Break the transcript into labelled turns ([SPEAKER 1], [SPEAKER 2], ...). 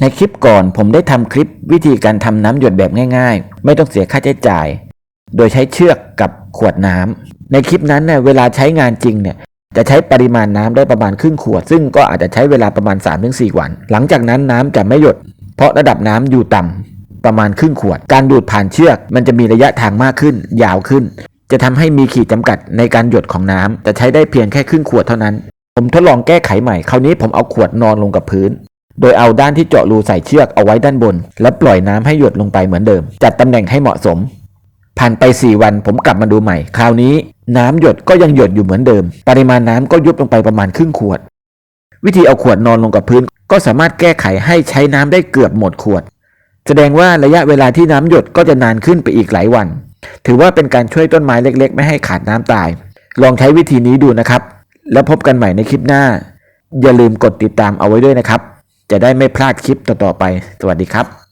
[SPEAKER 1] ในคลิปก่อนผมได้ทำคลิปวิธีการทำน้ำหยดแบบง่าย ๆ ไม่ต้องเสียค่าใช้จ่าย โดยใช้เชือกกับขวดน้ำในคลิปนั้นเนี่ยเวลาใช้งานจริงเนี่ยจะใช้ปริมาณน้ำได้ประมาณครึ่งขวด ซึ่งก็อาจจะใช้เวลาประมาณ 3-4 วัน หลังจากนั้นน้ำจะไม่หยด เพราะระดับน้ำอยู่ต่ำประมาณครึ่งขวด การดูดผ่านเชือก มันจะมีระยะทางมากขึ้น ยาวขึ้น จะทำให้มีขีดจำกัดในการหยดของน้ำจะใช้ได้เพียงแค่ครึ่งขวดเท่านั้น ผมทดลองแก้ไขใหม่คราวนี้ผมเอาขวดนอนลงกับพื้น โดยเอาด้านที่เจาะรูใส่เชือกเอาไว้ด้านบน แล้วปล่อยน้ำให้หยดลงไปเหมือนเดิม จัดตำแหน่งให้เหมาะสม ผ่านไป 4 วันผมกลับมาดูใหม่ คราวนี้ น้ำหยดก็ยังหยดอยู่เหมือนเดิม ปริมาณน้ำก็ยุบลงไปประมาณครึ่งขวด วิธีเอาขวดนอนลงกับพื้น ก็สามารถแก้ไขให้ใช้น้ำได้เกือบหมดขวด แสดงว่าระยะเวลาที่น้ำหยดก็จะนานขึ้นไปอีกหลายวัน ถือว่าเป็นการช่วยต้นไม้เล็ก ๆ ไม่ให้ขาดน้ำตาย ลองใช้วิธีนี้ดูนะครับ แล้วพบกันใหม่ในคลิปหน้า อย่าลืมกดติดตามเอาไว้ด้วยนะครับ จะได้ไม่พลาดคลิปต่อๆไป สวัสดีครับ